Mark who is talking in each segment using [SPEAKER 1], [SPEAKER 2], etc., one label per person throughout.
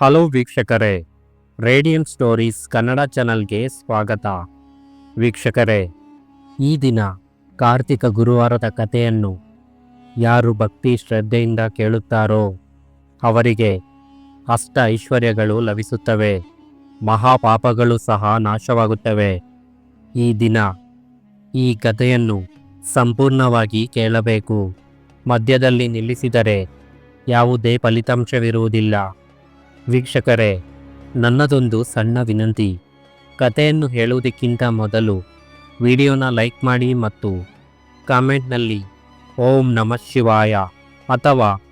[SPEAKER 1] Hello ವೀಕ್ಷಕರೇ radium stories Kannada ಚಾನಲ್ಗೆ ಸ್ವಾಗತ. ವೀಕ್ಷಕರೇ, ಈ ದಿನ ಕಾರ್ತಿಕ ಗುರುವಾರದ ಕಥೆಯನ್ನು ಯಾರು ಭಕ್ತಿ ಶ್ರದ್ಧೆಯಿಂದ ಕೇಳುತ್ತಾರೋ ಅವರಿಗೆ ಅಷ್ಟ ಐಶ್ವರ್ಯಗಳು ಲಭಿಸುತ್ತವೆ, ಮಹಾಪಾಪಗಳು ಸಹ ನಾಶವಾಗುತ್ತವೆ. ಈ ದಿನ ಈ ಕಥೆಯನ್ನು ಸಂಪೂರ್ಣವಾಗಿ ಕೇಳಬೇಕು. ಮಧ್ಯದಲ್ಲಿ ನಿಲ್ಲಿಸಿದರೆ ಯಾವುದೇ ಫಲಿತಾಂಶವಿರುವುದಿಲ್ಲ. ವೀಕ್ಷಕರೇ, ನನ್ನದೊಂದು ಸಣ್ಣ ವಿನಂತಿ. ಕಥೆಯನ್ನು ಹೇಳುವುದಕ್ಕಿಂತ ಮೊದಲು ವಿಡಿಯೋನ ಲೈಕ್ ಮಾಡಿ ಮತ್ತು ಕಾಮೆಂಟ್ನಲ್ಲಿ ಓಂ ನಮಃ ಶಿವಾಯ ಅಥವಾ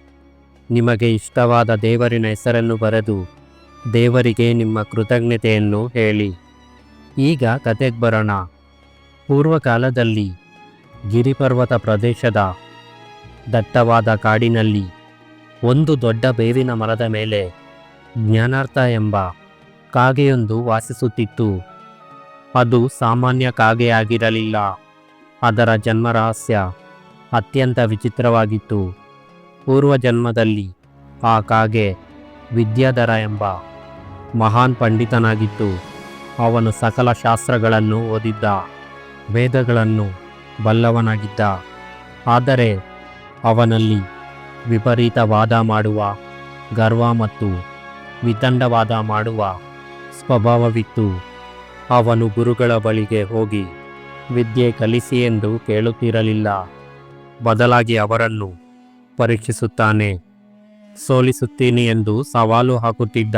[SPEAKER 1] ನಿಮಗೆ ಇಷ್ಟವಾದ ದೇವರಿನ ಹೆಸರನ್ನು ಬರೆದು ದೇವರಿಗೆ ನಿಮ್ಮ ಕೃತಜ್ಞತೆಯನ್ನು ಹೇಳಿ. ಈಗ ಕತೆಗೆ ಬರೋಣ. ಪೂರ್ವಕಾಲದಲ್ಲಿ ಗಿರಿಪರ್ವತ ಪ್ರದೇಶದ ದಟ್ಟವಾದ ಕಾಡಿನಲ್ಲಿ ಒಂದು ದೊಡ್ಡ ಬೇವಿನ ಮರದ ಮೇಲೆ ಜ್ಞಾನಾರ್ಥ ಎಂಬ ಕಾಗೆಯೊಂದು ವಾಸಿಸುತ್ತಿತ್ತು. ಅದು ಸಾಮಾನ್ಯ ಕಾಗೆಯಾಗಿರಲಿಲ್ಲ. ಅದರ ಜನ್ಮ ರಹಸ್ಯ ಅತ್ಯಂತ ವಿಚಿತ್ರವಾಗಿತ್ತು. ಪೂರ್ವ ಜನ್ಮದಲ್ಲಿ ಆ ಕಾಗೆ ವಿದ್ಯಾಧರ ಎಂಬ ಮಹಾನ್ ಪಂಡಿತನಾಗಿತ್ತು. ಅವನು ಸಕಲ ಶಾಸ್ತ್ರಗಳನ್ನು ಓದಿದ್ದ, ವೇದಗಳನ್ನು ಬಲ್ಲವನಾಗಿದ್ದ. ಆದರೆ ಅವನಲ್ಲಿ ವಿಪರೀತ ವಾದ ಮಾಡುವ, ಗರ್ವ ಮತ್ತು ವಿತಂಡವಾದ ಮಾಡುವ ಸ್ವಭಾವವಿತ್ತು. ಅವನು ಗುರುಗಳ ಬಳಿಗೆ ಹೋಗಿ, ವಿದ್ಯೆ ಕಲಿಸಿ ಎಂದು ಕೇಳುತ್ತಿರಲಿಲ್ಲ. ಬದಲಾಗಿ ಅವರನ್ನು ಪರೀಕ್ಷಿಸುತ್ತಾನೆ. ಸೋಲಿಸುತ್ತೀನಿ ಎಂದು ಸವಾಲು ಹಾಕುತ್ತಿದ್ದ.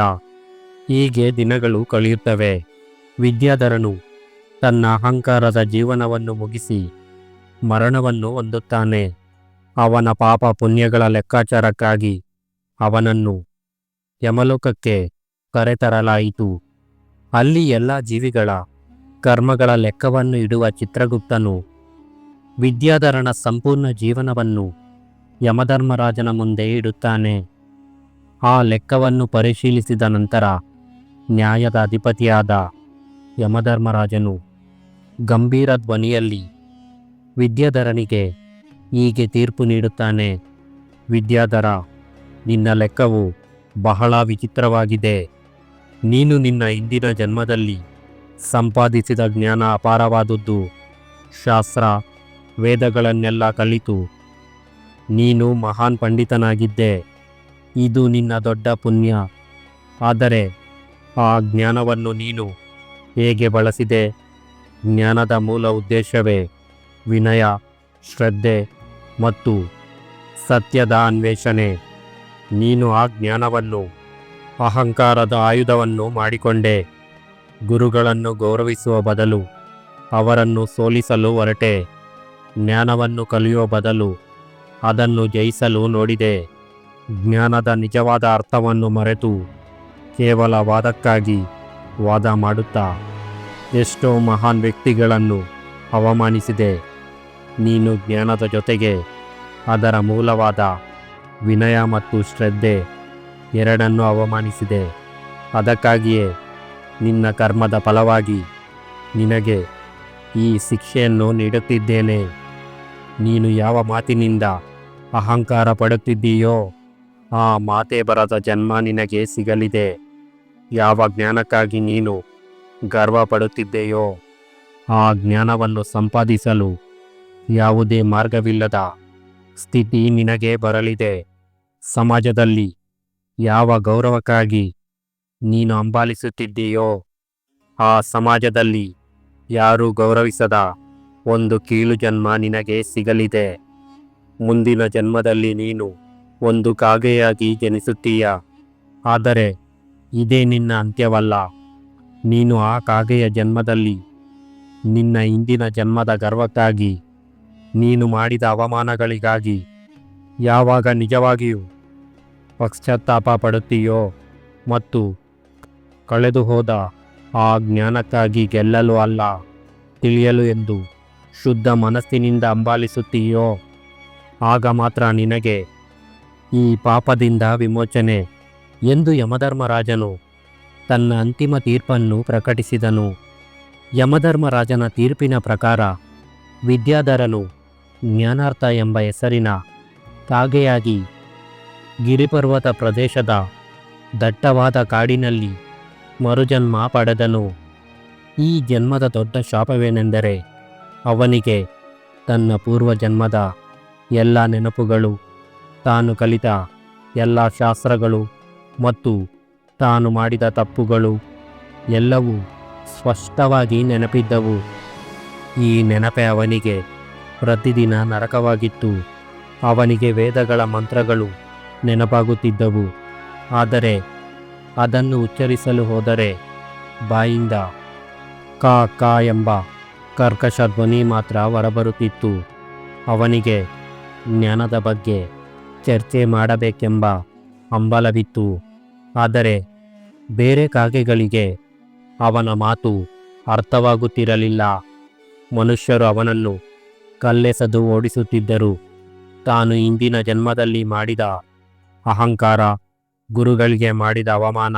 [SPEAKER 1] ಹೀಗೆ ದಿನಗಳು ಕಳೆಯುತ್ತವೆ. ವಿದ್ಯಾಧರನು ತನ್ನ ಅಹಂಕಾರದ ಜೀವನವನ್ನು ಮುಗಿಸಿ ಮರಣವನ್ನು ಹೊಂದುತ್ತಾನೆ. ಅವನ ಪಾಪ ಪುಣ್ಯಗಳ ಲೆಕ್ಕಾಚಾರಕ್ಕಾಗಿ ಅವನನ್ನು ಯಮಲೋಕಕ್ಕೆ ಕರೆತರಲಾಯಿತು. ಅಲ್ಲಿ ಎಲ್ಲ ಜೀವಿಗಳ ಕರ್ಮಗಳ ಲೆಕ್ಕವನ್ನು ಇಡುವ ಚಿತ್ರಗುಪ್ತನು ವಿದ್ಯಾಧರನ ಸಂಪೂರ್ಣ ಜೀವನವನ್ನು ಯಮಧರ್ಮರಾಜನ ಮುಂದೆ ಇಡುತ್ತಾನೆ. ಆ ಲೆಕ್ಕವನ್ನು ಪರಿಶೀಲಿಸಿದ ನಂತರ ನ್ಯಾಯದ ಅಧಿಪತಿಯಾದ ಯಮಧರ್ಮರಾಜನು ಗಂಭೀರ ಧ್ವನಿಯಲ್ಲಿ ವಿದ್ಯಾಧರನಿಗೆ ಹೀಗೆ ತೀರ್ಪು ನೀಡುತ್ತಾನೆ, ವಿದ್ಯಾಧರ, ನಿನ್ನ ಲೆಕ್ಕವು ಬಹಳ ವಿಚಿತ್ರವಾಗಿದೆ. ನೀನು ನಿನ್ನ ಹಿಂದಿನ ಜನ್ಮದಲ್ಲಿ ಸಂಪಾದಿಸಿದ ಜ್ಞಾನ ಅಪಾರವಾದದ್ದು. ಶಾಸ್ತ್ರ, ವೇದಗಳನ್ನೆಲ್ಲ ಕಲಿತು ನೀನು ಮಹಾನ್ ಪಂಡಿತನಾಗಿದ್ದೆ. ಇದು ನಿನ್ನ ದೊಡ್ಡ ಪುಣ್ಯ. ಆದರೆ ಆ ಜ್ಞಾನವನ್ನು ನೀನು ಹೇಗೆ ಬಳಸಿದೆ? ಜ್ಞಾನದ ಮೂಲ ಉದ್ದೇಶವೇ ವಿನಯ, ಶ್ರದ್ಧೆ ಮತ್ತು ಸತ್ಯದ ಅನ್ವೇಷಣೆ. ನೀನು ಆ ಜ್ಞಾನವನ್ನು, ಅಹಂಕಾರದ ಆಯುಧವನ್ನು ಮಾಡಿಕೊಂಡೆ. ಗುರುಗಳನ್ನು ಗೌರವಿಸುವ ಬದಲು ಅವರನ್ನು ಸೋಲಿಸಲು ಹೊರಟೆ. ಜ್ಞಾನವನ್ನು ಕಲಿಯುವ ಬದಲು ಅದನ್ನು ಜಯಿಸಲು ನೋಡಿದೆ. ಜ್ಞಾನದ ನಿಜವಾದ ಅರ್ಥವನ್ನು ಮರೆತು ಕೇವಲ ವಾದಕ್ಕಾಗಿ ವಾದ ಮಾಡುತ್ತಾ ಎಷ್ಟೋ ಮಹಾನ್ ವ್ಯಕ್ತಿಗಳನ್ನು ಅವಮಾನಿಸಿದೆ. ನೀನು ಜ್ಞಾನದ ಜೊತೆಗೆ ಅದರ ಮೂಲವಾದ ವಿನಯ ಮತ್ತು ಶ್ರದ್ಧೆ ಎರಡನ್ನು ಅವಮಾನಿಸಿದೆ. ಅದಕ್ಕಾಗಿಯೇ ನಿನ್ನ ಕರ್ಮದ ಫಲವಾಗಿ ನಿನಗೆ ಈ ಶಿಕ್ಷೆಯನ್ನು ನೀಡುತ್ತಿದ್ದೇನೆ. ನೀನು ಯಾವ ಮಾತಿನಿಂದ ಅಹಂಕಾರ ಪಡುತ್ತಿದ್ದೀಯೋ ಆ ಮಾತೆ ಬರದ ಜನ್ಮ ನಿನಗೆ ಸಿಗಲಿದೆ. ಯಾವ ಜ್ಞಾನಕ್ಕಾಗಿ ನೀನು ಗರ್ವ ಪಡುತ್ತಿದ್ದೆಯೋ ಆ ಜ್ಞಾನವನ್ನು ಸಂಪಾದಿಸಲು ಯಾವುದೇ ಮಾರ್ಗವಿಲ್ಲದ ಸ್ಥಿತಿ ನಿನಗೆ ಬರಲಿದೆ. ಸಮಾಜದಲ್ಲಿ ಯಾವ ಗೌರವಕ್ಕಾಗಿ ನೀನು ಅಂಬಾಲಿಸುತ್ತಿದ್ದೀಯೋ, ಆ ಸಮಾಜದಲ್ಲಿ ಯಾರೂ ಗೌರವಿಸದ ಒಂದು ಕೀಳು ಜನ್ಮ ನಿನಗೆ ಸಿಗಲಿದೆ. ಮುಂದಿನ ಜನ್ಮದಲ್ಲಿ ನೀನು ಒಂದು ಕಾಗೆಯಾಗಿ ಜನಿಸುತ್ತೀಯ. ಆದರೆ ಇದೇ ನಿನ್ನ ಅಂತ್ಯವಲ್ಲ. ನೀನು ಆ ಕಾಗೆಯ ಜನ್ಮದಲ್ಲಿ ನಿನ್ನ ಇಂದಿನ ಜನ್ಮದ ಗರ್ವಕ್ಕಾಗಿ ನೀನು ಮಾಡಿದ ಅವಮಾನಗಳಿಗಾಗಿ ಯಾವಾಗ ನಿಜವಾಗಿಯೂ ಪಶ್ಚಾತ್ತಾಪ ಪಡುತ್ತೀಯೋ ಮತ್ತು ಕಳೆದು ಹೋದ ಆ ಜ್ಞಾನಕ್ಕಾಗಿ ಗೆಲ್ಲಲು ಅಲ್ಲ, ತಿಳಿಯಲು ಎಂದು ಶುದ್ಧ ಮನಸ್ಸಿನಿಂದ ಅಂಬಾಲಿಸುತ್ತೀಯೋ, ಆಗ ಮಾತ್ರ ನಿನಗೆ ಈ ಪಾಪದಿಂದ ವಿಮೋಚನೆ ಎಂದು ಯಮಧರ್ಮರಾಜನು ತನ್ನ ಅಂತಿಮ ತೀರ್ಪನ್ನು ಪ್ರಕಟಿಸಿದನು. ಯಮಧರ್ಮರಾಜನ ತೀರ್ಪಿನ ಪ್ರಕಾರ ವಿದ್ಯಾಧರನು ಜ್ಞಾನಾರ್ಥ ಎಂಬ ಹೆಸರಿನ ಕಾಗೆಯಾಗಿ ಗಿರಿಪರ್ವತ ಪ್ರದೇಶದ ದಟ್ಟವಾದ ಕಾಡಿನಲ್ಲಿ ಮರುಜನ್ಮ ಪಡೆದನು. ಈ ಜನ್ಮದ ದೊಡ್ಡ ಶಾಪವೇನೆಂದರೆ ಅವನಿಗೆ ತನ್ನ ಪೂರ್ವ ಜನ್ಮದ ಎಲ್ಲ ನೆನಪುಗಳು, ತಾನು ಕಲಿತ ಎಲ್ಲ ಶಾಸ್ತ್ರಗಳು ಮತ್ತು ತಾನು ಮಾಡಿದ ತಪ್ಪುಗಳು ಎಲ್ಲವೂ ಸ್ಪಷ್ಟವಾಗಿ ನೆನಪಿದ್ದವು. ಈ ನೆನಪೆ ಅವನಿಗೆ ಪ್ರತಿದಿನ ನರಕವಾಗಿತ್ತು. ಅವನಿಗೆ ವೇದಗಳ ಮಂತ್ರಗಳು ನೆನಪಾಗುತ್ತಿದ್ದವು. ಆದರೆ ಅದನ್ನು ಉಚ್ಚರಿಸಲು ಹೋದರೆ ಬಾಯಿಂದ ಕಾ ಕಾ ಎಂಬ ಕರ್ಕಶ ಧ್ವನಿ ಮಾತ್ರ ಹೊರಬರುತ್ತಿತ್ತು. ಅವನಿಗೆ ಜ್ಞಾನದ ಬಗ್ಗೆ ಚರ್ಚೆ ಮಾಡಬೇಕೆಂಬ ಹಂಬಲವಿತ್ತು. ಆದರೆ ಬೇರೆ ಕಾಗೆಗಳಿಗೆ ಅವನ ಮಾತು ಅರ್ಥವಾಗುತ್ತಿರಲಿಲ್ಲ. ಮನುಷ್ಯರು ಅವನನ್ನು ಕಲ್ಲೆಸೆದು ಓಡಿಸುತ್ತಿದ್ದರು. ತಾನು ಇಂದಿನ ಜನ್ಮದಲ್ಲಿ ಮಾಡಿದ ಅಹಂಕಾರ, ಗುರುಗಳಿಗೆ ಮಾಡಿದ ಅವಮಾನ,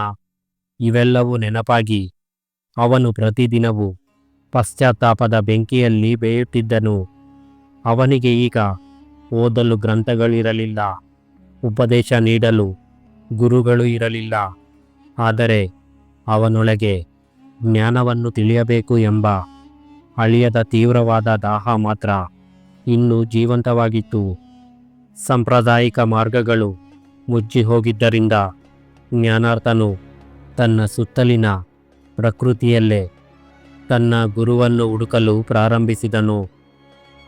[SPEAKER 1] ಇವೆಲ್ಲವೂ ನೆನಪಾಗಿ ಅವನು ಪ್ರತಿದಿನವೂ ಪಶ್ಚಾತ್ತಾಪದ ಬೆಂಕಿಯಲ್ಲಿ ಬೇಯುತ್ತಿದ್ದನು. ಅವನಿಗೆ ಈಗ ಓದಲು ಗ್ರಂಥಗಳಿರಲಿಲ್ಲ, ಉಪದೇಶ ನೀಡಲು ಗುರುಗಳು ಇರಲಿಲ್ಲ. ಆದರೆ ಅವನೊಳಗೆ ಜ್ಞಾನವನ್ನು ತಿಳಿಯಬೇಕು ಎಂಬ ಅಳಿಯದ ತೀವ್ರವಾದ ದಾಹ ಮಾತ್ರ ಇನ್ನೂ ಜೀವಂತವಾಗಿತ್ತು. ಸಾಂಪ್ರದಾಯಿಕ ಮಾರ್ಗಗಳು ಮುಚ್ಚಿ ಹೋಗಿದ್ದರಿಂದ ಜ್ಞಾನಾರ್ಥನು ತನ್ನ ಸುತ್ತಲಿನ ಪ್ರಕೃತಿಯಲ್ಲೇ ತನ್ನ ಗುರುವನ್ನು ಹುಡುಕಲು ಪ್ರಾರಂಭಿಸಿದನು.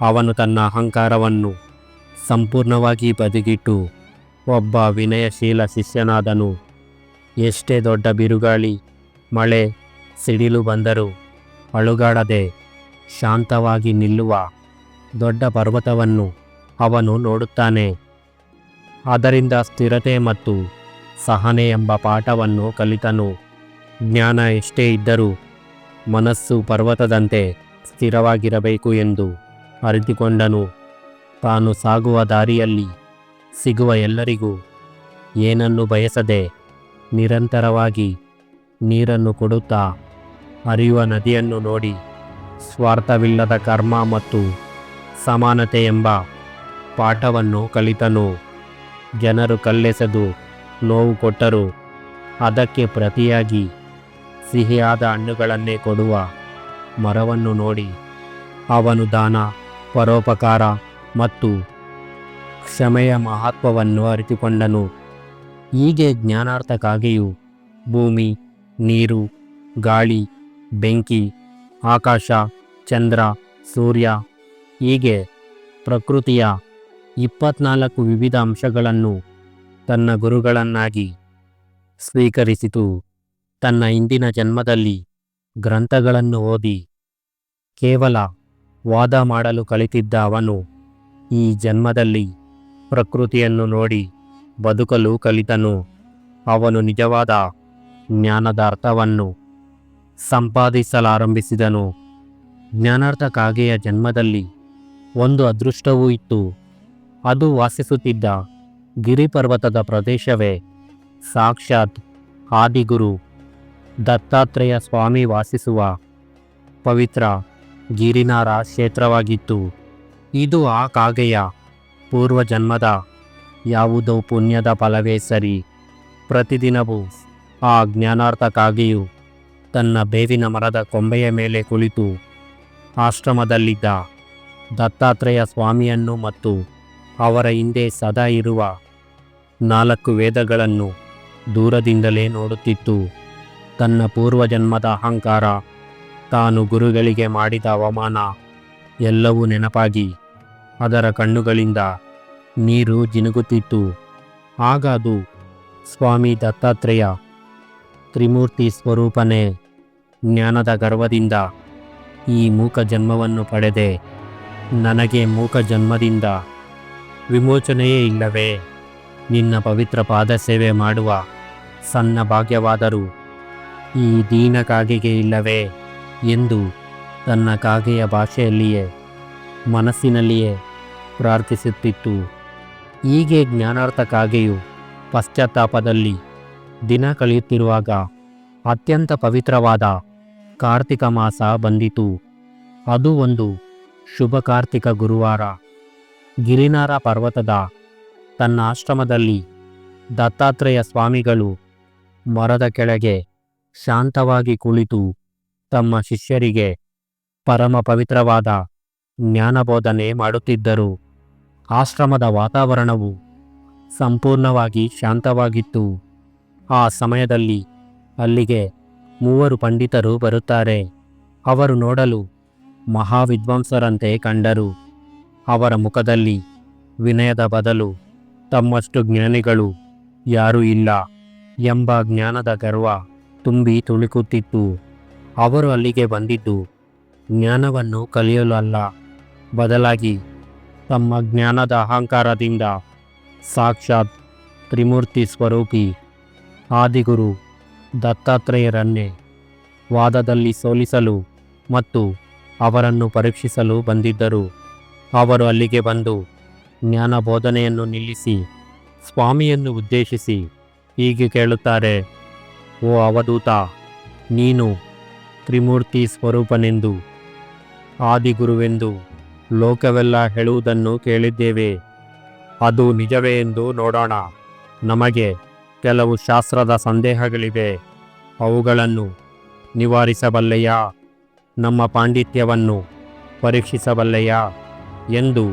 [SPEAKER 1] ಅವನು ತನ್ನ ಅಹಂಕಾರವನ್ನು ಸಂಪೂರ್ಣವಾಗಿ ಬದಿಗಿಟ್ಟು ಒಬ್ಬ ವಿನಯಶೀಲ ಶಿಷ್ಯನಾದನು. ಎಷ್ಟೇ ದೊಡ್ಡ ಬಿರುಗಾಳಿ, ಮಳೆ, ಸಿಡಿಲು ಬಂದರೂ ಅಳುಗಾಡದೆ ಶಾಂತವಾಗಿ ನಿಲ್ಲುವ ದೊಡ್ಡ ಪರ್ವತವನ್ನು ಅವನು ನೋಡುತ್ತಾನೆ. ಅದರಿಂದ ಸ್ಥಿರತೆ ಮತ್ತು ಸಹನೆ ಎಂಬ ಪಾಠವನ್ನು ಕಲಿತನು. ಜ್ಞಾನ ಎಷ್ಟೇ ಇದ್ದರೂ ಮನಸ್ಸು ಪರ್ವತದಂತೆ ಸ್ಥಿರವಾಗಿರಬೇಕು ಎಂದು ಅರಿತುಕೊಂಡನು. ತಾನು ಸಾಗುವ ದಾರಿಯಲ್ಲಿ ಸಿಗುವ ಎಲ್ಲರಿಗೂ ಏನನ್ನು ಬಯಸದೆ ನಿರಂತರವಾಗಿ ನೀರನ್ನು ಕೊಡುತ್ತಾ ಹರಿಯುವ ನದಿಯನ್ನು ನೋಡಿ ಸ್ವಾರ್ಥವಿಲ್ಲದ ಕರ್ಮ ಮತ್ತು ಸಮಾನತೆ ಎಂಬ ಪಾಠವನ್ನು ಕಲಿತನು. ಜನರು ಕಲ್ಲೆಸೆದು ನೋವು ಕೊಟ್ಟರು. ಅದಕ್ಕೆ ಪ್ರತಿಯಾಗಿ ಸಿಹಿಯಾದ ಹಣ್ಣುಗಳನ್ನೇ ಕೊಡುವ ಮರವನ್ನು ನೋಡಿ. ಅವನು ದಾನ, ಪರೋಪಕಾರ ಮತ್ತು ಕ್ಷಮೆಯ ಮಹತ್ವವನ್ನು ಅರಿತುಕೊಂಡನು. ಹೀಗೆ ಜ್ಞಾನಾರ್ಥಕ್ಕಾಗಿಯೂ ಭೂಮಿ, ನೀರು, ಗಾಳಿ, ಬೆಂಕಿ ಆಕಾಶ, ಚಂದ್ರ, ಸೂರ್ಯ, ಹೀಗೆ ಪ್ರಕೃತಿಯ ಇಪ್ಪತ್ನಾಲ್ಕು ವಿವಿಧ ಅಂಶಗಳನ್ನು ತನ್ನ ಗುರುಗಳನ್ನಾಗಿ ಸ್ವೀಕರಿಸಿತು. ತನ್ನ ಹಿಂದಿನ ಜನ್ಮದಲ್ಲಿ ಗ್ರಂಥಗಳನ್ನು ಓದಿ ಕೇವಲ ವಾದ ಮಾಡಲು ಕಲಿತಿದ್ದ ಅವನು ಈ ಜನ್ಮದಲ್ಲಿ ಪ್ರಕೃತಿಯನ್ನು ನೋಡಿ ಬದುಕಲು ಕಲಿತನು. ಅವನು ನಿಜವಾದ ಜ್ಞಾನದ ಅರ್ಥವನ್ನು ಸಂಪಾದಿಸಲಾರಂಭಿಸಿದನು. ಜ್ಞಾನಾರ್ಥ ಕಾಗೆಯ ಜನ್ಮದಲ್ಲಿ ಒಂದು ಅದೃಷ್ಟವೂ ಇತ್ತು. ಅದು ವಾಸಿಸುತ್ತಿದ್ದ ಗಿರಿಪರ್ವತದ ಪ್ರದೇಶವೇ. ಸಾಕ್ಷಾತ್ ಆದಿಗುರು, ದತ್ತಾತ್ರೇಯ ಸ್ವಾಮಿ ವಾಸಿಸುವ ಪವಿತ್ರ ಗಿರಿನಾರ ಕ್ಷೇತ್ರವಾಗಿತ್ತು. ಇದು ಆ ಕಾಗೆಯ ಪೂರ್ವಜನ್ಮದ ಯಾವುದೋ ಪುಣ್ಯದ ಫಲವೇ ಸರಿ. ಪ್ರತಿದಿನವೂ ಆ ಜ್ಞಾನಾರ್ಥ ಕಾಗೆಯು ತನ್ನ ಬೇವಿನ ಮರದ ಕೊಂಬೆಯ ಮೇಲೆ ಕುಳಿತು ಆಶ್ರಮದಲ್ಲಿದ್ದ ದತ್ತಾತ್ರೇಯ ಸ್ವಾಮಿಯನ್ನು ಮತ್ತು ಅವರ ಹಿಂದೆ ಸದಾ ಇರುವ ನಾಲ್ಕು ವೇದಗಳನ್ನು ದೂರದಿಂದಲೇ ನೋಡುತ್ತಿತ್ತು. ತನ್ನ ಪೂರ್ವಜನ್ಮದ ಅಹಂಕಾರ, ತಾನು ಗುರುಗಳಿಗೆ ಮಾಡಿದ ಅವಮಾನ ಎಲ್ಲವೂ ನೆನಪಾಗಿ ಅದರ ಕಣ್ಣುಗಳಿಂದ ನೀರು ಜಿನುಗುತ್ತಿತ್ತು. ಆಗ ಅದು ಸ್ವಾಮಿ ದತ್ತಾತ್ರೇಯ ತ್ರಿಮೂರ್ತಿ ಸ್ವರೂಪನೇ ಜ್ಞಾನದ ಗರ್ವದಿಂದ ಈ ಮೂಕ ಜನ್ಮವನ್ನು ಪಡೆದೆ. ನನಗೆ ಮೂಕ ಜನ್ಮದಿಂದ ವಿಮೋಚನೆಯೇ ಇಲ್ಲವೇ? ನಿನ್ನ ಪವಿತ್ರ ಪಾದ ಸೇವೆ ಮಾಡುವ ಸಣ್ಣ ಭಾಗ್ಯವಾದರೂ ಈ ದೀನ ಕಾಗೆಗೆ ಇಲ್ಲವೇ? ಎಂದು ತನ್ನ ಕಾಗೆಯ ಭಾಷೆಯಲ್ಲಿಯೇ, ಮನಸ್ಸಿನಲ್ಲಿಯೇ ಪ್ರಾರ್ಥಿಸುತ್ತಿತ್ತು. ಹೀಗೆ ಜ್ಞಾನಾರ್ಥ ಕಾಗೆಯು ಪಶ್ಚಾತ್ತಾಪದಲ್ಲಿ ದಿನ ಕಳೆಯುತ್ತಿರುವಾಗ ಅತ್ಯಂತ ಪವಿತ್ರವಾದ ಕಾರ್ತಿಕ ಮಾಸ ಬಂದಿತು. ಅದು ಒಂದು ಶುಭ ಕಾರ್ತಿಕ ಗುರುವಾರ. ಗಿರಿನಾರ ಪರ್ವತದ ತನ್ನ ಆಶ್ರಮದಲ್ಲಿ ದತ್ತಾತ್ರೇಯ ಸ್ವಾಮಿಗಳು ಮರದ ಕೆಳಗೆ ಶಾಂತವಾಗಿ ಕುಳಿತು ತಮ್ಮ ಶಿಷ್ಯರಿಗೆ ಪರಮ ಪವಿತ್ರವಾದ ಜ್ಞಾನಬೋಧನೆ ಮಾಡುತ್ತಿದ್ದರು. ಆಶ್ರಮದ ವಾತಾವರಣವು ಸಂಪೂರ್ಣವಾಗಿ ಶಾಂತವಾಗಿತ್ತು. ಆ ಸಮಯದಲ್ಲಿ ಅಲ್ಲಿಗೆ ಮೂವರು ಪಂಡಿತರು ಬರುತ್ತಾರೆ. ಅವರು ನೋಡಲು ಮಹಾವಿದ್ವಾಂಸರಂತೆ ಕಂಡರು. ಅವರ ಮುಖದಲ್ಲಿ ವಿನಯದ ಬದಲು ತಮ್ಮಷ್ಟು ಜ್ಞಾನಿಗಳು ಯಾರೂ ಇಲ್ಲ ಎಂಬ ಜ್ಞಾನದ ಗರ್ವ ತುಂಬಿ ತುಳುಕುತ್ತಿತ್ತು. ಅವರು ಅಲ್ಲಿಗೆ ಬಂದಿದ್ದು ಜ್ಞಾನವನ್ನು ಕಲಿಯಲು ಅಲ್ಲ ಬದಲಾಗಿ ತಮ್ಮ ಜ್ಞಾನದ ಅಹಂಕಾರದಿಂದ ಸಾಕ್ಷಾತ್ ತ್ರಿಮೂರ್ತಿ ಸ್ವರೂಪಿ, ಆದಿಗುರು ದತ್ತಾತ್ರೇಯರನ್ನೇ ವಾದದಲ್ಲಿ ಸೋಲಿಸಲು ಮತ್ತು ಅವರನ್ನು ಪರೀಕ್ಷಿಸಲು ಬಂದಿದ್ದರು. ಅವರು ಅಲ್ಲಿಗೆ ಬಂದು ಜ್ಞಾನ ಬೋಧನೆಯನ್ನು ನಿಲ್ಲಿಸಿ, ಸ್ವಾಮಿಯನ್ನು ಉದ್ದೇಶಿಸಿ ಹೀಗೆ ಕೇಳುತ್ತಾರೆ, ಓ ಅವಧೂತ, ನೀನು ತ್ರಿಮೂರ್ತಿ ಸ್ವರೂಪನೆಂದು, ಆದಿಗುರುವೆಂದು ಲೋಕವೆಲ್ಲ ಹೇಳುವುದನ್ನು ಕೇಳಿದ್ದೇವೆ. ಅದು ನಿಜವೇ ಎಂದು ನೋಡೋಣ. ನಮಗೆ ಕೆಲವು ಶಾಸ್ತ್ರದ ಸಂದೇಹಗಳಿವೆ. ಅವುಗಳನ್ನು ನಿವಾರಿಸಬಲ್ಲೆಯಾ? ನಮ್ಮ ಪಾಂಡಿತ್ಯವನ್ನು ಪರೀಕ್ಷಿಸಬಲ್ಲೆಯಾ? ಎಂದು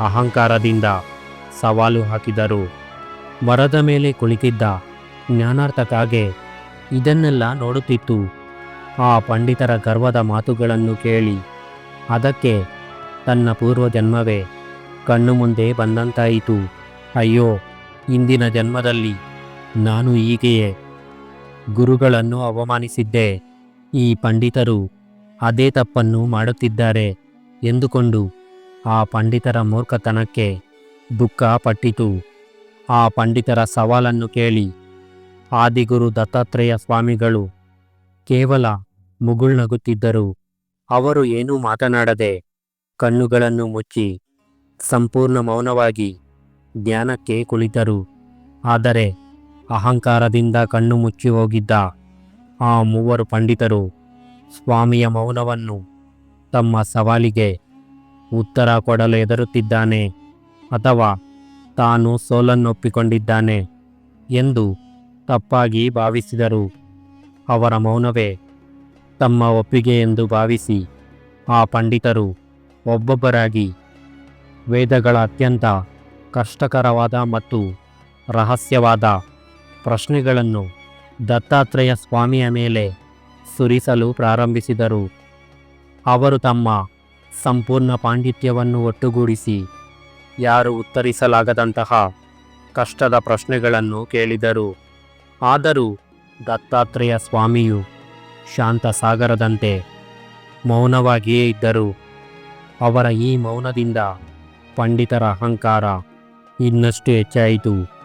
[SPEAKER 1] ಅಹಂಕಾರದಿಂದ ಸವಾಲು ಹಾಕಿದರು. ಮರದ ಮೇಲೆ ಕುಳಿತಿದ್ದ ಜ್ಞಾನಾರ್ಥಕ್ಕಾಗೆ ಇದನ್ನೆಲ್ಲ ನೋಡುತ್ತಿತ್ತು. ಆ ಪಂಡಿತರ ಗರ್ವದ ಮಾತುಗಳನ್ನು ಕೇಳಿ ಅದಕ್ಕೆ ತನ್ನ ಪೂರ್ವ ಜನ್ಮವೇ ಕಣ್ಣು ಮುಂದೆ ಬಂದಂತಾಯಿತು. ಅಯ್ಯೋ, ಇಂದಿನ ಜನ್ಮದಲ್ಲಿ ನಾನು ಹೀಗೆಯೇ ಗುರುಗಳನ್ನು ಅವಮಾನಿಸಿದ್ದೆ. ಈ ಪಂಡಿತರು ಅದೇ ತಪ್ಪನ್ನು ಮಾಡುತ್ತಿದ್ದಾರೆ ಎಂದುಕೊಂಡು ಆ ಪಂಡಿತರ ಮೂರ್ಖತನಕ್ಕೆ ದುಃಖ ಪಟ್ಟಿತು. ಆ ಪಂಡಿತರ ಸವಾಲನ್ನು ಕೇಳಿ ಆದಿಗುರು ದತ್ತಾತ್ರೇಯ ಸ್ವಾಮಿಗಳು ಕೇವಲ ಮುಗುಳ್ನಗುತ್ತಿದ್ದರು ಅವರು ಏನೂ ಮಾತನಾಡದೆ ಕಣ್ಣುಗಳನ್ನು ಮುಚ್ಚಿ ಸಂಪೂರ್ಣ ಮೌನವಾಗಿ ಧ್ಯಾನಕ್ಕೆ ಕುಳಿತರು. ಆದರೆ ಅಹಂಕಾರದಿಂದ ಕಣ್ಣು ಮುಚ್ಚಿ ಹೋಗಿದ್ದ ಆ ಮೂವರು ಪಂಡಿತರು ಸ್ವಾಮಿಯ ಮೌನವನ್ನು ತಮ್ಮ ಸವಾಲಿಗೆ ಉತ್ತರ ಕೊಡಲು ಎದುರುತ್ತಿದ್ದಾನೆ ಅಥವಾ ತಾನು ಸೋಲನ್ನೊಪ್ಪಿಕೊಂಡಿದ್ದಾನೆ ಎಂದು ತಪ್ಪಾಗಿ ಭಾವಿಸಿದರು. ಅವರ ಮೌನವೇ ತಮ್ಮ ಒಪ್ಪಿಗೆ ಎಂದು ಭಾವಿಸಿ ಆ ಪಂಡಿತರು ಒಬ್ಬೊಬ್ಬರಾಗಿ ವೇದಗಳ ಅತ್ಯಂತ ಕಷ್ಟಕರವಾದ ಮತ್ತು ರಹಸ್ಯವಾದ ಪ್ರಶ್ನೆಗಳನ್ನು ದತ್ತಾತ್ರೇಯ ಸ್ವಾಮಿಯ ಮೇಲೆ ಸುರಿಸಲು ಪ್ರಾರಂಭಿಸಿದರು. ಅವರು ತಮ್ಮ ಸಂಪೂರ್ಣ ಪಾಂಡಿತ್ಯವನ್ನು ಒಟ್ಟುಗೂಡಿಸಿ, ಯಾರು ಉತ್ತರಿಸಲಾಗದಂತಹ ಕಷ್ಟದ ಪ್ರಶ್ನೆಗಳನ್ನು ಕೇಳಿದರು. ಆದರೂ ದತ್ತಾತ್ರೇಯ ಸ್ವಾಮಿಯು ಶಾಂತ ಸಾಗರದಂತೆ ಮೌನವಾಗಿಯೇ ಇದ್ದರು. ಅವರ ಈ ಮೌನದಿಂದ ಪಂಡಿತರ ಅಹಂಕಾರ ಇನ್ನಷ್ಟು ಹೆಚ್ಚಾಯಿತು.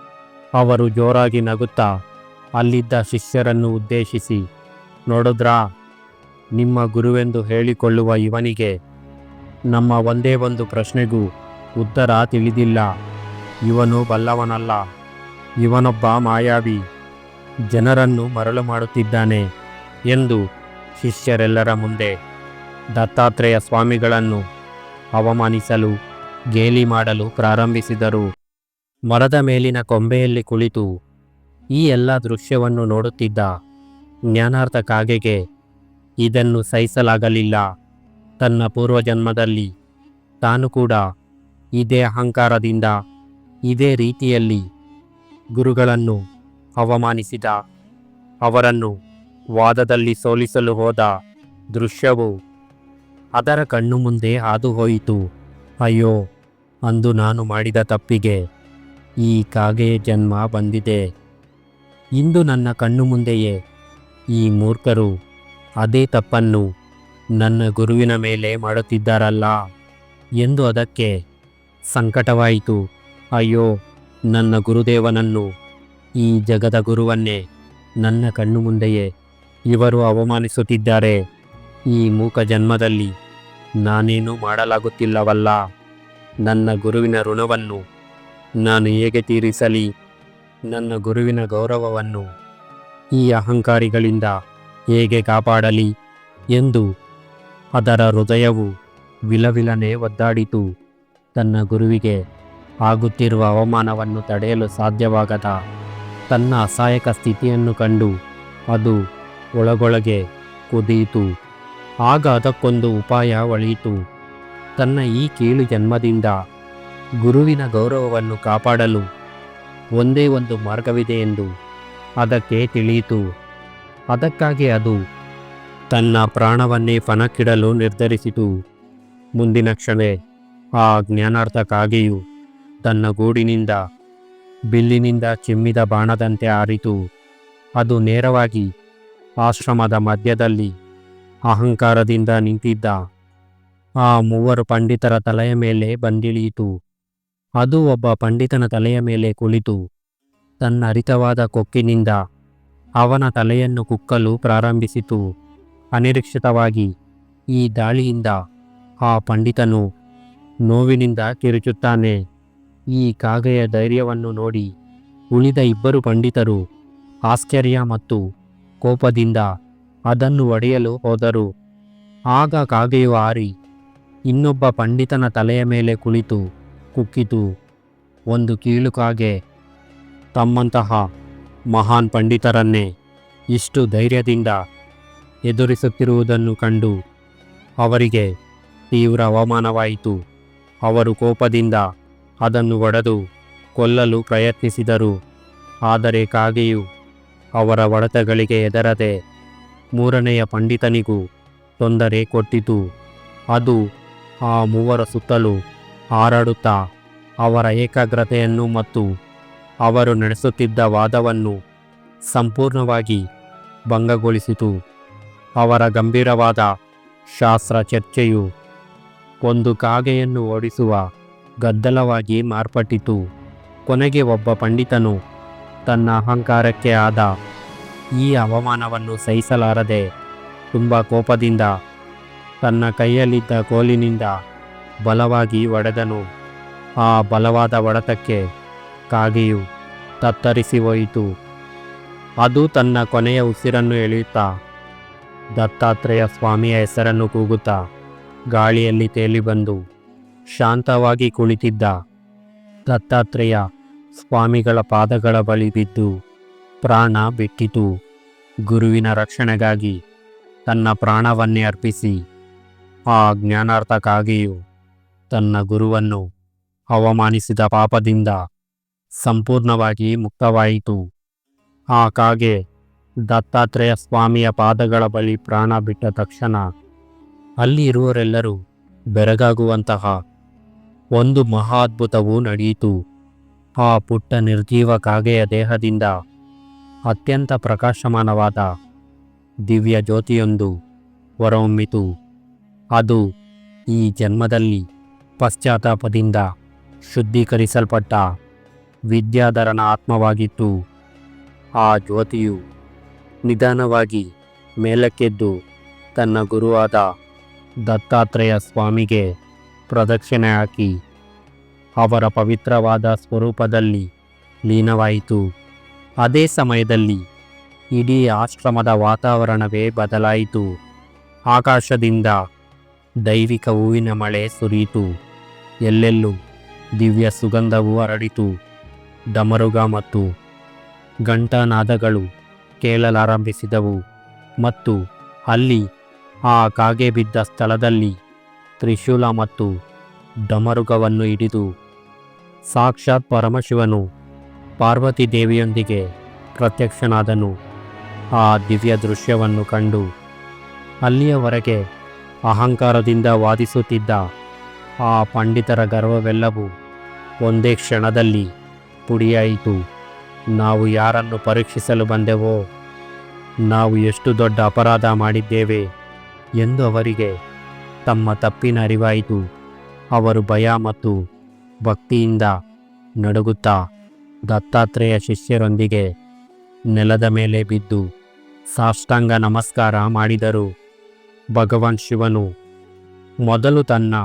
[SPEAKER 1] ಅವರು ಜೋರಾಗಿ ನಗುತ್ತಾ, ಅಲ್ಲಿದ್ದ ಶಿಷ್ಯರನ್ನು ಉದ್ದೇಶಿಸಿ, ನೋಡಿದ್ರಾ, ನಿಮ್ಮ ಗುರುವೆಂದು ಹೇಳಿಕೊಳ್ಳುವ ಇವನಿಗೆ ನಮ್ಮ ಒಂದೇ ಒಂದು ಪ್ರಶ್ನೆಗೂ ಉತ್ತರ ತಿಳಿದಿಲ್ಲ. ಇವನು ಬಲ್ಲವನಲ್ಲ. ಇವನೊಬ್ಬ ಮಾಯಾವಿ. ಜನರನ್ನು ಮರಳು ಮಾಡುತ್ತಿದ್ದಾನೆ ಎಂದು ಶಿಷ್ಯರೆಲ್ಲರ ಮುಂದೆ ದತ್ತಾತ್ರೇಯ ಸ್ವಾಮಿಗಳನ್ನು ಅವಮಾನಿಸಲು, ಗೇಲಿ ಮಾಡಲು ಪ್ರಾರಂಭಿಸಿದರು. ಮರದ ಮೇಲಿನ ಕೊಂಬೆಯಲ್ಲಿ ಕುಳಿತು ಈ ಎಲ್ಲ ದೃಶ್ಯವನ್ನು ನೋಡುತ್ತಿದ್ದ ಜ್ಞಾನಾರ್ಥ ಕಾಗೆಗೆ ಇದನ್ನು ಸಹಿಸಲಾಗಲಿಲ್ಲ. ತನ್ನ ಪೂರ್ವಜನ್ಮದಲ್ಲಿ ತಾನು ಕೂಡ ಇದೇ ಅಹಂಕಾರದಿಂದ ಇದೇ ರೀತಿಯಲ್ಲಿ ಗುರುಗಳನ್ನು ಅವಮಾನಿಸಿದ. ಅವರನ್ನು ವಾದದಲ್ಲಿ ಸೋಲಿಸಲು ಹೋದ ದೃಶ್ಯವು ಅದರ ಕಣ್ಣು ಮುಂದೆ ಹಾದುಹೋಯಿತು ಅಯ್ಯೋ, ಅಂದು ನಾನು ಮಾಡಿದ ತಪ್ಪಿಗೆ ಈ ಕಾಗೆಯ ಜನ್ಮ ಬಂದಿದೆ. ಇಂದು ನನ್ನ ಕಣ್ಣು ಮುಂದೆಯೇ ಈ ಮೂರ್ಖರು ಅದೇ ತಪ್ಪನ್ನು ನನ್ನ ಗುರುವಿನ ಮೇಲೆ ಮಾಡುತ್ತಿದ್ದಾರಲ್ಲ ಎಂದು ಅದಕ್ಕೆ ಸಂಕಟವಾಯಿತು. ಅಯ್ಯೋ, ನನ್ನ ಗುರುದೇವನನ್ನು ಈ ಜಗದ ಗುರುವನ್ನೇ ನನ್ನ ಕಣ್ಣು ಮುಂದೆಯೇ ಇವರು ಅವಮಾನಿಸುತ್ತಿದ್ದಾರೆ. ಈ ಮೂಕ ಜನ್ಮದಲ್ಲಿ ನಾನೇನೂ ಮಾಡಲಾಗುತ್ತಿಲ್ಲವಲ್ಲ. ನನ್ನ ಗುರುವಿನ ಋಣವನ್ನು ನಾನು ಹೇಗೆ ತೀರಿಸಲಿ? ನನ್ನ ಗುರುವಿನ ಗೌರವವನ್ನು ಈ ಅಹಂಕಾರಿಗಳಿಂದ ಹೇಗೆ ಕಾಪಾಡಲಿ? ಎಂದು ಅದರ ಹೃದಯವು ವಿಲವಿಲನೆ ಒದ್ದಾಡಿತು. ತನ್ನ ಗುರುವಿಗೆ ಆಗುತ್ತಿರುವ ಅವಮಾನವನ್ನು ತಡೆಯಲು ಸಾಧ್ಯವಾಗದ ತನ್ನ ಅಸಹಾಯಕ ಸ್ಥಿತಿಯನ್ನು ಕಂಡು ಅದು ಒಳಗೊಳಗೆ ಕುದಿಯಿತು ಆಗ ಅದಕ್ಕೊಂದು ಉಪಾಯ ಒಳಿಯಿತು. ತನ್ನ ಈ ಕೀಳು ಜನ್ಮದಿಂದ ಗುರುವಿನ ಗೌರವವನ್ನು ಕಾಪಾಡಲು ಒಂದೇ ಒಂದು ಮಾರ್ಗವಿದೆ ಎಂದು ಅದಕ್ಕೆ ತಿಳಿಯಿತು. ಅದಕ್ಕಾಗಿ ಅದು ತನ್ನ ಪ್ರಾಣವನ್ನೇ ಫನಕ್ಕಿಡಲು ನಿರ್ಧರಿಸಿತು. ಮುಂದಿನ ಕ್ಷಣೆ ಆ ಜ್ಞಾನಾರ್ಥಕ್ಕಾಗಿಯೂ ತನ್ನ ಗೂಡಿನಿಂದ ಬಿಲ್ಲಿನಿಂದ ಚಿಮ್ಮಿದ ಬಾಣದಂತೆ ಹಾರಿತು ಅದು ನೇರವಾಗಿ ಆಶ್ರಮದ ಮಧ್ಯದಲ್ಲಿ ಅಹಂಕಾರದಿಂದ ನಿಂತಿದ್ದ ಆ ಮೂವರು ಪಂಡಿತರ ತಲೆಯ ಮೇಲೆ ಬಂದಿಳಿಯಿತು. ಅದು ಒಬ್ಬ ಪಂಡಿತನ ತಲೆಯ ಮೇಲೆ ಕುಳಿತು ತನ್ನ ಅರಿತವಾದ ಕೊಕ್ಕಿನಿಂದ ಅವನ ತಲೆಯನ್ನು ಕುಕ್ಕಲು ಪ್ರಾರಂಭಿಸಿತು. ಅನಿರೀಕ್ಷಿತವಾಗಿ ಈ ದಾಳಿಯಿಂದ ಆ ಪಂಡಿತನು ನೋವಿನಿಂದ ಕಿರುಚುತ್ತಾನೆ. ಈ ಕಾಗೆಯ ಧೈರ್ಯವನ್ನು ನೋಡಿ ಉಳಿದ ಇಬ್ಬರು ಪಂಡಿತರು ಆಶ್ಚರ್ಯ ಮತ್ತು ಕೋಪದಿಂದ ಅದನ್ನು ಒಡೆಯಲು ಹೋದರು. ಆಗ ಕಾಗೆಯು ಆರಿ ಇನ್ನೊಬ್ಬ ಪಂಡಿತನ ತಲೆಯ ಮೇಲೆ ಕುಳಿತು ಕುಕ್ಕಿತು. ಒಂದು ಕೀಳು ಕಾಗೆ ತಮ್ಮಂತಹ ಮಹಾನ್ ಪಂಡಿತರನ್ನೇ ಇಷ್ಟು ಧೈರ್ಯದಿಂದ ಎದುರಿಸುತ್ತಿರುವುದನ್ನು ಕಂಡು ಅವರಿಗೆ ತೀವ್ರ ಅವಮಾನವಾಯಿತು. ಅವರು ಕೋಪದಿಂದ ಅದನ್ನು ಒಡೆದು ಕೊಲ್ಲಲು ಪ್ರಯತ್ನಿಸಿದರು. ಆದರೆ ಕಾಗೆಯು ಅವರ ಒಡೆತಗಳಿಗೆ ಎದರದೆ ಮೂರನೆಯ ಪಂಡಿತನಿಗೂ ತೊಂದರೆ ಕೊಟ್ಟಿತು. ಅದು ಆ ಮೂವರ ಸುತ್ತಲೂ ಹಾರಾಡುತ್ತಾ, ಅವರ ಏಕಾಗ್ರತೆಯನ್ನು ಮತ್ತು ಅವರು ನಡೆಸುತ್ತಿದ್ದ ವಾದವನ್ನು ಸಂಪೂರ್ಣವಾಗಿ ಭಂಗಗೊಳಿಸಿತು. ಅವರ ಗಂಭೀರವಾದ ಶಾಸ್ತ್ರ ಚರ್ಚೆಯು ಒಂದು ಕಾಗೆಯನ್ನು ಓಡಿಸುವ ಗದ್ದಲವಾಗಿ ಮಾರ್ಪಟ್ಟಿತು. ಕೊನೆಗೆ ಒಬ್ಬ ಪಂಡಿತನು ತನ್ನ ಅಹಂಕಾರಕ್ಕೆ ಆದ ಈ ಅವಮಾನವನ್ನು ಸಹಿಸಲಾರದೆ ತುಂಬ ಕೋಪದಿಂದ ತನ್ನ ಕೈಯಲ್ಲಿದ್ದ ಕೋಲಿನಿಂದ ಬಲವಾಗಿ ಒಡೆದನು. ಆ ಬಲವಾದ ಒಡೆತಕ್ಕೆ ಕಾಗೆಯು ತತ್ತರಿಸಿ ಹೋಯಿತು. ಅದು ತನ್ನ ಕೊನೆಯ ಉಸಿರನ್ನು ಎಳೆಯುತ್ತಾ, ದತ್ತಾತ್ರೇಯ ಸ್ವಾಮಿಯ ಹೆಸರನ್ನು ಕೂಗುತ್ತಾ, ಗಾಳಿಯಲ್ಲಿ ತೇಲಿ ಬಂದು ಶಾಂತವಾಗಿ ಕುಳಿತಿದ್ದ ದತ್ತಾತ್ರೇಯ ಸ್ವಾಮಿಗಳ ಪಾದಗಳ ಬಳಿ ಬಿದ್ದು ಪ್ರಾಣ ಬಿಟ್ಟಿತು ಗುರುವಿನ ರಕ್ಷಣೆಗಾಗಿ ತನ್ನ ಪ್ರಾಣವನ್ನೇ ಅರ್ಪಿಸಿ, ಆ ಜ್ಞಾನಾರ್ಥಕ್ಕಾಗಿಯೂ ಕಾಗೆಯು ತನ್ನ ಗುರುವನ್ನು ಅವಮಾನಿಸಿದ ಪಾಪದಿಂದ ಸಂಪೂರ್ಣವಾಗಿ ಮುಕ್ತವಾಯಿತು. ಆ ಕಾಗೆ ದತ್ತಾತ್ರೇಯ ಸ್ವಾಮಿಯ ಪಾದಗಳ ಬಳಿ ಪ್ರಾಣ ಬಿಟ್ಟ ತಕ್ಷಣ ಅಲ್ಲಿ ಇರುವರೆಲ್ಲರೂ ಬೆರಗಾಗುವಂತಹ ಒಂದು ಮಹಾ ಅದ್ಭುತವು ನಡೆಯಿತು. ಆ ಪುಟ್ಟ ನಿರ್ಜೀವ ಕಾಗೆಯ ದೇಹದಿಂದ ಅತ್ಯಂತ ಪ್ರಕಾಶಮಾನವಾದ ದಿವ್ಯ ಜ್ಯೋತಿಯೊಂದು ಹೊರಹೊಮ್ಮಿತು. ಅದು ಈ ಜನ್ಮದಲ್ಲಿ ಪಶ್ಚಾತ್ತಾಪದಿಂದ ಶುದ್ಧೀಕರಿಸಲ್ಪಟ್ಟ ವಿದ್ಯಾಧರನ ಆತ್ಮವಾಗಿತ್ತು ಆ ಜ್ಯೋತಿಯು ನಿಧಾನವಾಗಿ ಮೇಲಕ್ಕೆದ್ದು ತನ್ನ ಗುರುವಾದ ದತ್ತಾತ್ರೇಯ ಸ್ವಾಮಿಗೆ ಪ್ರದಕ್ಷಿಣೆ ಹಾಕಿ ಅವರ ಪವಿತ್ರವಾದ ಸ್ವರೂಪದಲ್ಲಿ ಲೀನವಾಯಿತು. ಅದೇ ಸಮಯದಲ್ಲಿ ಇಡೀ ಆಶ್ರಮದ ವಾತಾವರಣವೇ ಬದಲಾಯಿತು. ಆಕಾಶದಿಂದ ದೈವಿಕ ಹೂವಿನ ಮಳೆ ಸುರಿಯಿತು. ಎಲ್ಲೆಲ್ಲೂ ದಿವ್ಯ ಸುಗಂಧವು ಹರಡಿತು. ಡಮರುಗ ಮತ್ತು ಘಂಟಾನಾದಗಳು ಕೇಳಲಾರಂಭಿಸಿದವು ಮತ್ತು ಅಲ್ಲಿ ಆ ಕಾಗೆ ಬಿದ್ದ ಸ್ಥಳದಲ್ಲಿ ತ್ರಿಶೂಲ ಮತ್ತು ಡಮರುಗವನ್ನು ಹಿಡಿದು ಸಾಕ್ಷಾತ್ ಪರಮಶಿವನು ಪಾರ್ವತಿ ದೇವಿಯೊಂದಿಗೆ ಪ್ರತ್ಯಕ್ಷನಾದನು. ಆ ದಿವ್ಯ ದೃಶ್ಯವನ್ನು ಕಂಡು ಅಲ್ಲಿಯವರೆಗೆ ಅಹಂಕಾರದಿಂದ ವಾದಿಸುತ್ತಿದ್ದ ಆ ಪಂಡಿತರ ಗರ್ವವೆಲ್ಲವೂ ಒಂದೇ ಕ್ಷಣದಲ್ಲಿ ಪುಡಿಯಾಯಿತು. ನಾವು ಯಾರನ್ನು ಪರೀಕ್ಷಿಸಲು ಬಂದೆವೋ, ನಾವು ಎಷ್ಟು ದೊಡ್ಡ ಅಪರಾಧ ಮಾಡಿದ್ದೇವೆ ಎಂದು ಅವರಿಗೆ ತಮ್ಮ ತಪ್ಪಿನ ಅರಿವಾಯಿತು. ಅವರು ಭಯ ಮತ್ತು ಭಕ್ತಿಯಿಂದ ನಡುಗುತ್ತಾ ದತ್ತಾತ್ರೇಯ ಶಿಷ್ಯರೊಂದಿಗೆ ನೆಲದ ಮೇಲೆ ಬಿದ್ದು ಸಾಷ್ಟಾಂಗ ನಮಸ್ಕಾರ ಮಾಡಿದರು. ಭಗವಾನ್ ಶಿವನು ಮೊದಲು ತನ್ನ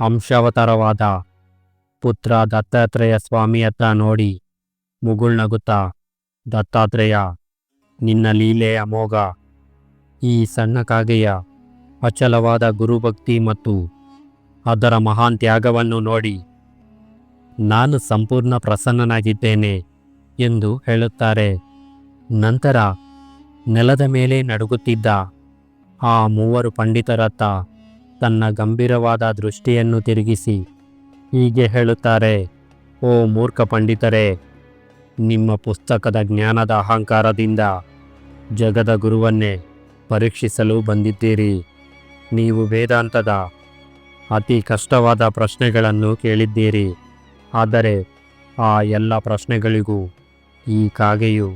[SPEAKER 1] ಅಂಶಾವತಾರವಾದ ಪುತ್ರ ದತ್ತಾತ್ರೇಯ ಸ್ವಾಮಿಯತ್ತ ನೋಡಿ ಮುಗುಳ್ನಗುತ್ತಾ ದತ್ತಾತ್ರೇಯ, ನಿನ್ನ ಲೀಲೆ ಅಮೋಘ ಈ ಸಣ್ಣ ಕಾಗೆಯ ಅಚಲವಾದ ಗುರುಭಕ್ತಿ ಮತ್ತು ಅದರ ಮಹಾನ್ ತ್ಯಾಗವನ್ನು ನೋಡಿ ನಾನು ಸಂಪೂರ್ಣ ಪ್ರಸನ್ನನಾಗಿದ್ದೇನೆ ಎಂದು ಹೇಳುತ್ತಾರೆ. ನಂತರ ನೆಲದ ಮೇಲೆ ನಡುಗುತ್ತಿದ್ದ ಆ ಮೂವರು ಪಂಡಿತರತ್ತ ತನ್ನ ಗಂಭೀರವಾದ ದೃಷ್ಟಿಯನ್ನು ತಿರುಗಿಸಿ, ಹೀಗೆ ಹೇಳುತ್ತಾರೆ, ಓ ಮೂರ್ಖ ಪಂಡಿತರೇ, ನಿಮ್ಮ ಪುಸ್ತಕದ ಜ್ಞಾನದ ಅಹಂಕಾರದಿಂದ ಜಗದ ಗುರುವನ್ನೇ ಪರೀಕ್ಷಿಸಲು ಬಂದಿದ್ದೀರಿ. ನೀವು ವೇದಾಂತದ ಅತಿ ಕಷ್ಟವಾದ ಪ್ರಶ್ನೆಗಳನ್ನು ಕೇಳಿದ್ದೀರಿ. ಆದರೆ ಆ ಎಲ್ಲ ಪ್ರಶ್ನೆಗಳಿಗೂ ಈ ಕಾಗೆಯು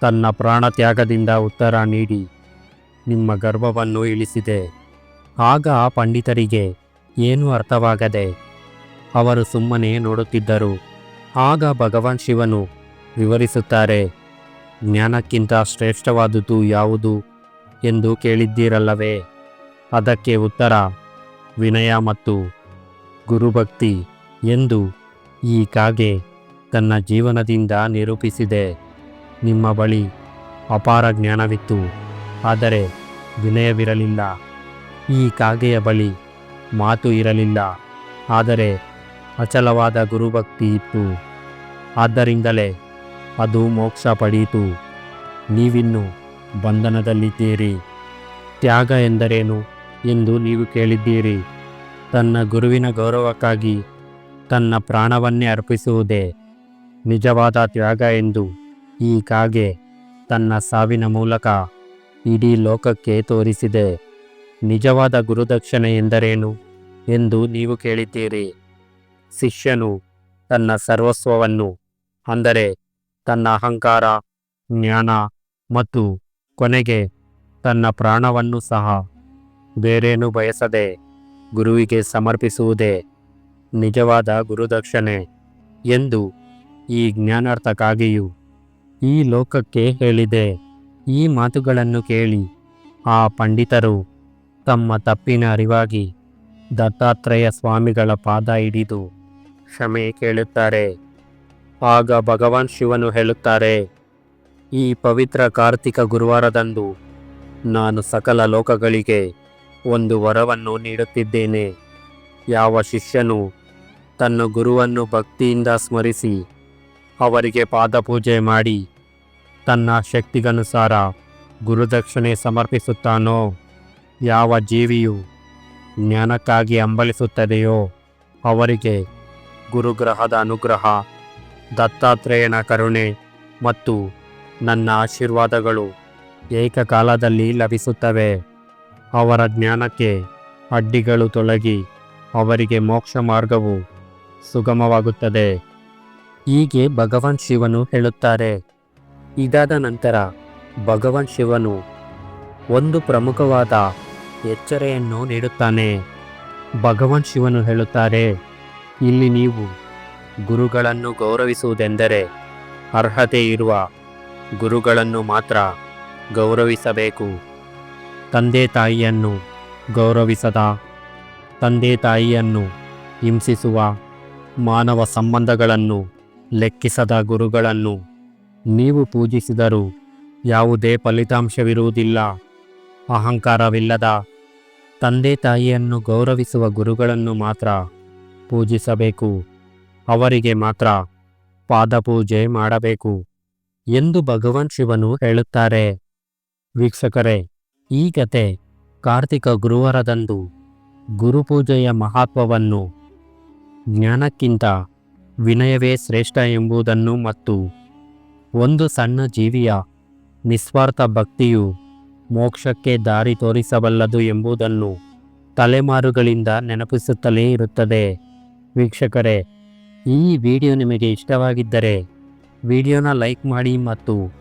[SPEAKER 1] ತನ್ನ ಪ್ರಾಣತ್ಯಾಗದಿಂದ ಉತ್ತರ ನೀಡಿ, ನಿಮ್ಮ ಗರ್ವವನ್ನು ಇಳಿಸಿದೆ. ಆಗ ಆ ಪಂಡಿತರಿಗೆ ಏನೂ ಅರ್ಥವಾಗದೆ ಅವರು ಸುಮ್ಮನೆ ನೋಡುತ್ತಿದ್ದರು. ಆಗ ಭಗವಾನ್ ಶಿವನು ವಿವರಿಸುತ್ತಾರೆ, ಜ್ಞಾನಕ್ಕಿಂತ ಶ್ರೇಷ್ಠವಾದುದು ಯಾವುದು ಎಂದು ಕೇಳಿದ್ದೀರಲ್ಲವೇ? ಅದಕ್ಕೆ ಉತ್ತರ, ವಿನಯ ಮತ್ತು ಗುರುಭಕ್ತಿ ಎಂದು ಈ ಕಾಗೆ ತನ್ನ ಜೀವನದಿಂದ ನಿರೂಪಿಸಿದೆ. ನಿಮ್ಮ ಬಳಿ ಅಪಾರ ಜ್ಞಾನವಿತ್ತು, ಆದರೆ ವಿನಯವಿರಲಿಲ್ಲ. ಈ ಕಾಗೆಯ ಬಳಿ ಮಾತು ಇರಲಿಲ್ಲ. ಆದರೆ ಅಚಲವಾದ ಗುರುಭಕ್ತಿ ಇತ್ತು. ಆದ್ದರಿಂದಲೇ ಅದು ಮೋಕ್ಷ ಪಡೆಯಿತು ನೀವಿನ್ನು ಬಂಧನದಲ್ಲಿದ್ದೀರಿ. ತ್ಯಾಗ ಎಂದರೇನು ಎಂದು ನೀವು ಕೇಳಿದ್ದೀರಿ. ತನ್ನ ಗುರುವಿನ ಗೌರವಕ್ಕಾಗಿ ತನ್ನ ಪ್ರಾಣವನ್ನೇ ಅರ್ಪಿಸುವುದೇ ನಿಜವಾದ ತ್ಯಾಗ ಎಂದು ಈ ಕಾಗೆ ತನ್ನ ಸಾವಿನ ಮೂಲಕ ಇಡೀ ಲೋಕಕ್ಕೆ ತೋರಿಸಿದೆ. ನಿಜವಾದ ಗುರುದಕ್ಷಿಣೆ ಎಂದರೇನು ಎಂದು ನೀವು ಕೇಳಿದ್ದೀರಿ? ಶಿಷ್ಯನು ತನ್ನ ಸರ್ವಸ್ವವನ್ನು, ಅಂದರೆ ತನ್ನ ಅಹಂಕಾರ, ಜ್ಞಾನ ಮತ್ತು ಕೊನೆಗೆ ತನ್ನ ಪ್ರಾಣವನ್ನು ಸಹ ಬೇರೇನೂ ಬಯಸದೆ ಗುರುವಿಗೆ ಸಮರ್ಪಿಸುವುದೇ ನಿಜವಾದ ಗುರುದಕ್ಷಿಣೆ ಎಂದು ಈ ಜ್ಞಾನಾರ್ಥಕ್ಕಾಗಿಯೂ ಈ ಲೋಕಕ್ಕೆ ಹೇಳಿದೆ. ಈ ಮಾತುಗಳನ್ನು ಕೇಳಿ ಆ ಪಂಡಿತರು ತಮ್ಮ ತಪ್ಪಿನ ಅರಿವಾಗಿ ದತ್ತಾತ್ರೇಯ ಸ್ವಾಮಿಗಳ ಪಾದ ಹಿಡಿದು ಕ್ಷಮೆ ಕೇಳುತ್ತಾರೆ. ಆಗ ಭಗವಾನ್ ಶಿವನು ಹೇಳುತ್ತಾರೆ, ಈ ಪವಿತ್ರ ಕಾರ್ತಿಕ ಗುರುವಾರದಂದು ನಾನು ಸಕಲ ಲೋಕಗಳಿಗೆ ಒಂದು ವರವನ್ನು ನೀಡುತ್ತಿದ್ದೇನೆ. ಯಾವ ಶಿಷ್ಯನು ತನ್ನ ಗುರುವನ್ನು ಭಕ್ತಿಯಿಂದ ಸ್ಮರಿಸಿ ಅವರಿಗೆ ಪಾದಪೂಜೆ ಮಾಡಿ ತನ್ನ ಶಕ್ತಿಗನುಸಾರ ಗುರುದಕ್ಷಿಣೆ ಸಮರ್ಪಿಸುತ್ತಾನೋ? ಯಾವ ಜೀವಿಯು ಜ್ಞಾನಕ್ಕಾಗಿ ಹಂಬಲಿಸುತ್ತದೆಯೋ ಅವರಿಗೆ ಗುರುಗ್ರಹದ ಅನುಗ್ರಹ, ದತ್ತಾತ್ರೇಯನ ಕರುಣೆ ಮತ್ತು ನನ್ನ ಆಶೀರ್ವಾದಗಳು ಏಕಕಾಲದಲ್ಲಿ ಲಭಿಸುತ್ತವೆ. ಅವರ ಜ್ಞಾನಕ್ಕೆ ಅಡ್ಡಿಗಳು ತೊಲಗಿ ಅವರಿಗೆ ಮೋಕ್ಷ ಮಾರ್ಗವು ಸುಗಮವಾಗುತ್ತದೆ. ಹೀಗೆ ಭಗವಾನ್ ಶಿವನು ಹೇಳುತ್ತಾರೆ. ಇದಾದ ನಂತರ ಭಗವಾನ್ ಶಿವನು ಒಂದು ಪ್ರಮುಖವಾದ ಎಚ್ಚರೆಯನ್ನು ನೀಡುತ್ತಾನೆ. ಭಗವಾನ್ ಶಿವನು ಹೇಳುತ್ತಾರೆ, ಇಲ್ಲಿ ನೀವು ಗುರುಗಳನ್ನು ಗೌರವಿಸುವುದೆಂದರೆ ಅರ್ಹತೆ ಇರುವ ಗುರುಗಳನ್ನು ಮಾತ್ರ ಗೌರವಿಸಬೇಕು. ತಂದೆ ತಾಯಿಯನ್ನು ಗೌರವಿಸದ, ತಂದೆ ತಾಯಿಯನ್ನು ಹಿಂಸಿಸುವ, ಮಾನವ ಸಂಬಂಧಗಳನ್ನು ಲೆಕ್ಕಿಸದ ಗುರುಗಳನ್ನು ನೀವು ಪೂಜಿಸಿದರೂ ಯಾವುದೇ ಫಲಿತಾಂಶವಿರುವುದಿಲ್ಲ. ಅಹಂಕಾರವಿಲ್ಲದ ತಂದೆ ತಾಯಿಯನ್ನು ಗೌರವಿಸುವ ಗುರುಗಳನ್ನು ಮಾತ್ರ ಪೂಜಿಸಬೇಕು. ಅವರಿಗೆ ಮಾತ್ರ ಪಾದಪೂಜೆ ಮಾಡಬೇಕು ಎಂದು ಭಗವಾನ್ ಶಿವನು ಹೇಳುತ್ತಾರೆ. ವೀಕ್ಷಕರೇ, ಈ ಕತೆ ಕಾರ್ತಿಕ ಗುರುವಾರದಂದು ಗುರುಪೂಜೆಯ ಮಹತ್ವವನ್ನು, ಜ್ಞಾನಕ್ಕಿಂತ ವಿನಯವೇ ಶ್ರೇಷ್ಠ ಎಂಬುದನ್ನು ಮತ್ತು ಒಂದು ಸಣ್ಣ ಜೀವಿಯ ನಿಸ್ವಾರ್ಥ ಭಕ್ತಿಯು ಮೋಕ್ಷಕ್ಕೆ ದಾರಿ ತೋರಿಸಬಲ್ಲದು ಎಂಬುದನ್ನು ತಲೆಮಾರುಗಳಿಂದ ನೆನಪಿಸುತ್ತಲೇ ಇರುತ್ತದೆ. ವೀಕ್ಷಕರೇ, ಈ ವಿಡಿಯೋ ನಿಮಗೆ ಇಷ್ಟವಾಗಿದ್ದರೆ ವಿಡಿಯೋನ ಲೈಕ್ ಮಾಡಿ ಮತ್ತು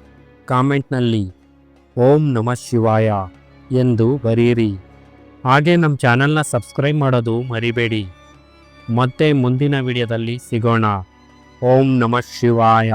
[SPEAKER 1] ಕಾಮೆಂಟ್ನಲ್ಲಿ ಓಂ ನಮಃ ಶಿವಾಯ ಎಂದು ಬರೆಯಿರಿ. ಹಾಗೆ ನಮ್ಮ ಚಾನಲ್ನ ಸಬ್ಸ್ಕ್ರೈಬ್ ಮಾಡೋದು ಮರಿಬೇಡಿ. ಮತ್ತೆ ಮುಂದಿನ ವಿಡಿಯೋದಲ್ಲಿ ಸಿಗೋಣ. ಓಂ ನಮಃ ಶಿವಾಯ.